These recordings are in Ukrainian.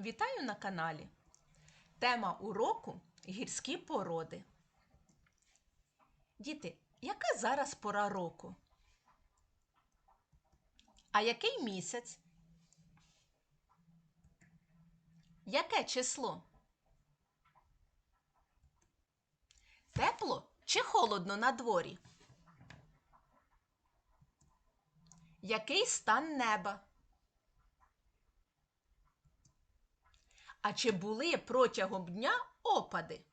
Вітаю на каналі. Тема уроку гірські породи. Діти, яка зараз пора року? А який місяць? Яке число? Тепло чи холодно на дворі? Який стан неба? А чи були протягом дня опади?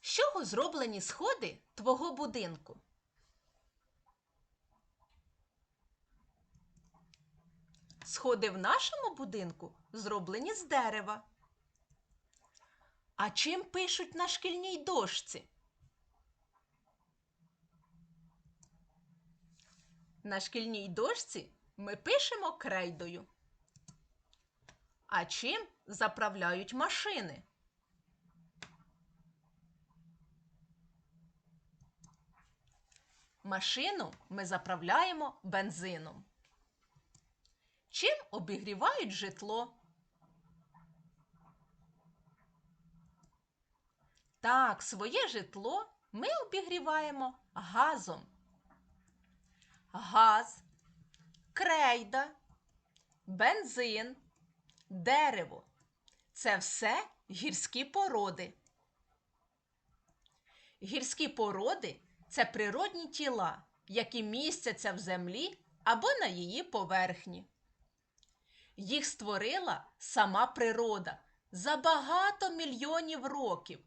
З чого зроблені сходи твого будинку? Сходи в нашому будинку зроблені з дерева. А чим пишуть на шкільній дошці? На шкільній дошці ми пишемо крейдою. А чим заправляють машини? Машину ми заправляємо бензином. Чим обігрівають житло? Так, своє житло ми обігріваємо газом. Газ, крейда, бензин, дерево це все гірські породи. Гірські породи це природні тіла, які містяться в землі або на її поверхні. Їх створила сама природа за багато мільйонів років.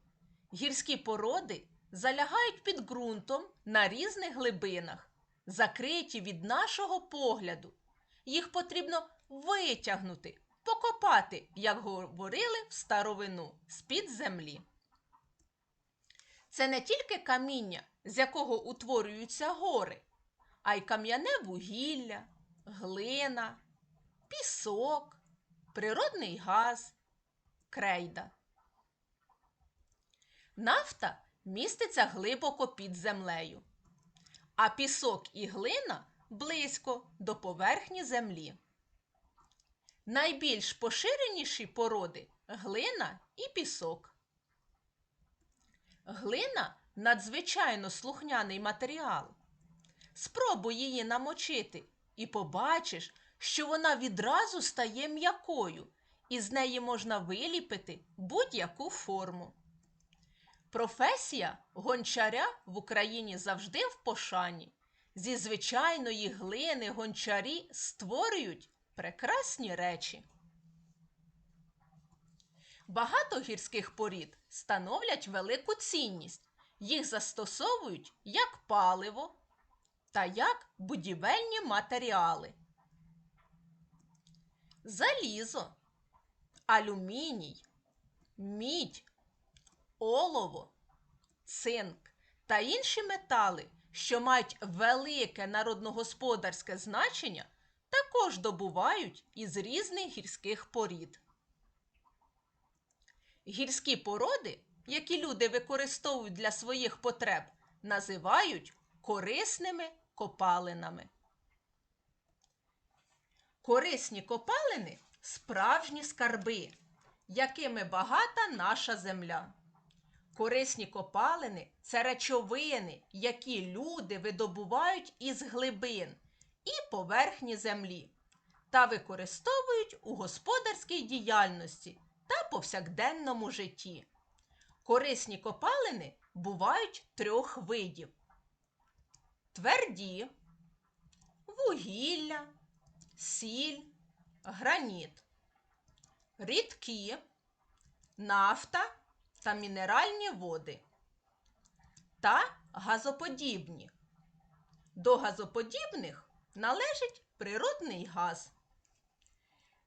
Гірські породи залягають під ґрунтом на різних глибинах, закриті від нашого погляду. Їх потрібно витягнути, покопати, як говорили в старовину, з-під землі. Це не тільки каміння, з якого утворюються гори, а й кам'яне вугілля, глина, пісок, природний газ, крейда. Нафта міститься глибоко під землею, а пісок і глина близько до поверхні землі. Найбільш поширеніші породи глина і пісок. Глина надзвичайно слухняний матеріал. Спробуй її намочити і побачиш, що вона відразу стає м'якою, і з неї можна виліпити будь-яку форму. Професія гончаря в Україні завжди в пошані. Зі звичайної глини гончарі створюють прекрасні речі. Багато гірських порід становлять велику цінність. Їх застосовують як паливо та як будівельні матеріали. Залізо, алюміній, мідь, олово, цинк та інші метали, що мають велике народногосподарське значення, також добувають із різних гірських порід. Гірські породи, які люди використовують для своїх потреб, називають корисними копалинами. Корисні копалини справжні скарби, якими багата наша земля. Корисні копалини це речовини, які люди видобувають із глибин і поверхні землі та використовують у господарській діяльності та повсякденному житті. Корисні копалини бувають трьох видів: тверді, вугілля, сіль, граніт, рідкі, нафта та мінеральні води та газоподібні. До газоподібних належить природний газ.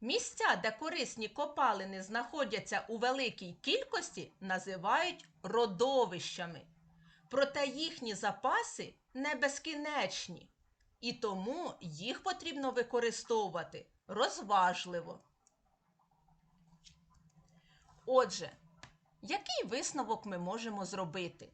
Місця, де корисні копалини знаходяться у великій кількості, називають родовищами. Проте їхні запаси не безкінечні, і тому їх потрібно використовувати розважливо. Отже, який висновок ми можемо зробити?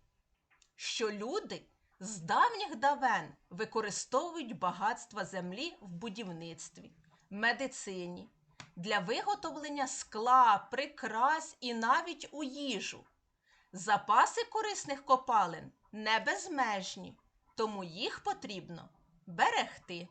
Що люди З давніх давен використовують багатства землі в будівництві, медицині, для виготовлення скла, прикрас і навіть у їжу. Запаси корисних копалин не безмежні, тому їх потрібно берегти.